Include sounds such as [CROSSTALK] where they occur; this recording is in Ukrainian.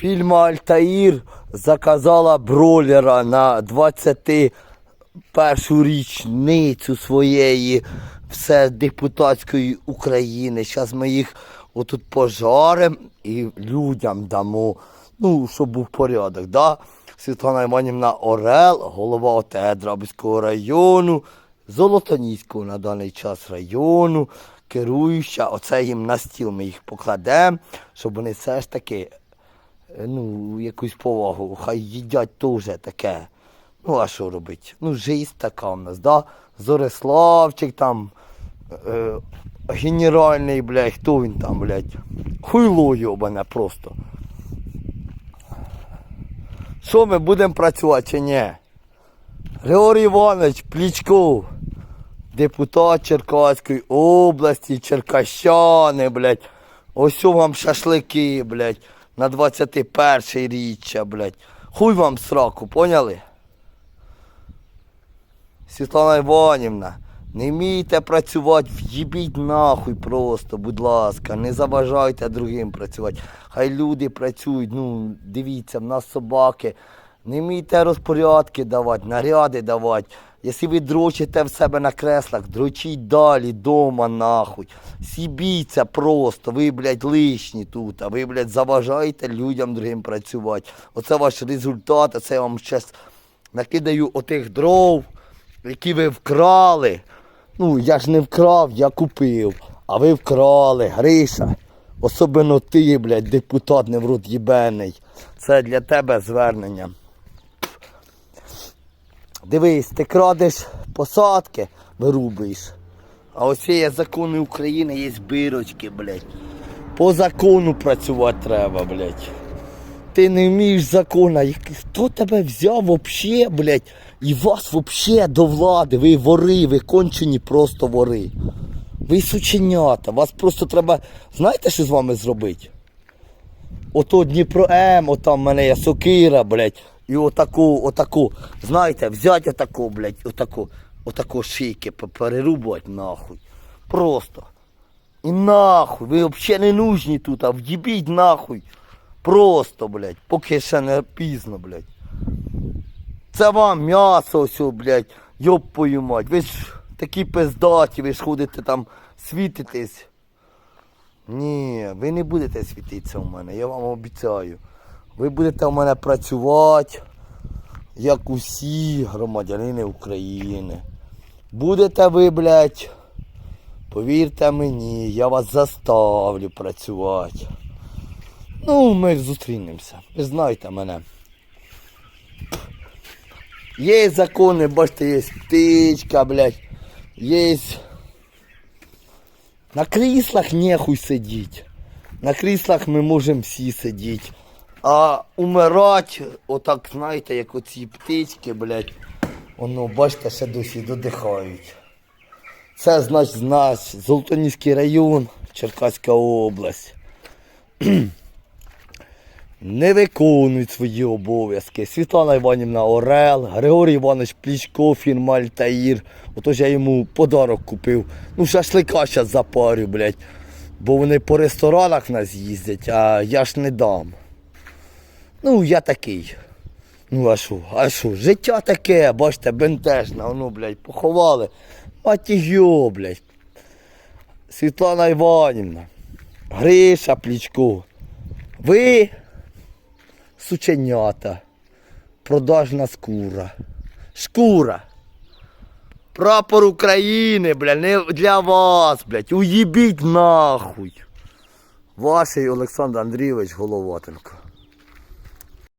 Фільма Альтаїр заказала бролера на 21 річницю своєї все депутатської України. Зараз ми їх отут пожаримо і людям дамо. Ну, щоб був порядок, да? Світлана Іванівна Орел, голова ОТГ Драбівського району, Золотоніського на даний час району, керуюча, оце їм на стіл ми їх покладемо, щоб вони все ж таки ну, якусь повагу, хай їдять теж таке. Ну, а що робити? Ну, жизнь така в нас, да? Зориславчик там, е, генеральний, блядь, хто він там, блядь? Хуйло йобане просто. Що ми будемо працювати чи ні? Григорій Іванович Плічков, депутат Черкаської області, Черкащани, блядь. Ось вам шашлики, блядь, на 21 річчя, блядь. Хуй вам сраку, поняли? Світлана Іванівна, не вмієте працювати, в'їбіть нахуй просто, будь ласка, не заважайте другим працювати. Хай люди працюють, ну, дивіться, в нас собаки. Не вмієте розпорядки давати, наряди давати. Якщо ви дрочите в себе на креслах, дрочіть далі, дома нахуй. Сібіться просто, ви, блядь, лишні тут, а ви, блядь, заважаєте людям другим працювати. Оце ваш результат, оце я вам зараз накидаю отих дров, які ви вкрали. Ну, я ж не вкрав, я купив. А ви вкрали, Гриша. Особливо ти, блядь, депутат не в їбений. Це для тебе звернення. Дивись, ти крадеш посадки, вирубуєш. А ось є закони України, є бирочки, блядь. По закону працювати треба, блядь. Ти не вмієш закона. Хто тебе взяв вообще, блядь, і вас вообще до влади? Ви вори, ви кончені просто вори. Ви сученята. Вас просто треба. Знаєте, що з вами зробити? Ото Дніпро М, отам мене є сокира, блядь. І отаку, отаку, знаєте, взяти отаку, блядь, отаку, отаку шийки перерубувати нахуй. Просто. І нахуй, ви взагалі не нужні тут, а в'їбіть нахуй. Просто, блядь, поки ще не пізно, блядь. Це вам м'ясо ось, блядь, йопою мать. Ви ж такі пиздаті, ви ж ходите там, світитесь. Ні, ви не будете світитися у мене, я вам обіцяю. Ви будете у мене працювати, як усі громадянини України. Будете ви, блядь, повірте мені, я вас заставлю працювати. Ну, ми зустрінемося. Ви знаєте мене. Є закони, бачите, є птичка, блядь, є на кріслах нехуй сидіть. На кріслах ми можемо всі сидіти. А умирать, отак, знаєте, як оці птички, блядь, воно, бачите, ще досі додихають. Це значить наш Золотоніський район, Черкаська область. [CLEARS THROAT] Не виконують свої обов'язки. Світлана Іванівна Орел, Григорій Іванович Плічко, фірма Альтаїр. Отож я йому подарок купив. Ну, шашлика зараз запарю, блядь. Бо вони по ресторанах нас їздять, а я ж не дам. Ну, я такий. Ну, а що, а що, життя таке, бачите, бентежне, воно, блядь, поховали. Матігьо, блядь. Світлана Іванівна, Гриша Плічко. Ви сученята. Продажна скура. Шкура. Прапор України, бля, не для вас, блядь. Уїбіть нахуй. Ваший Олександр Андрійович Головатенко.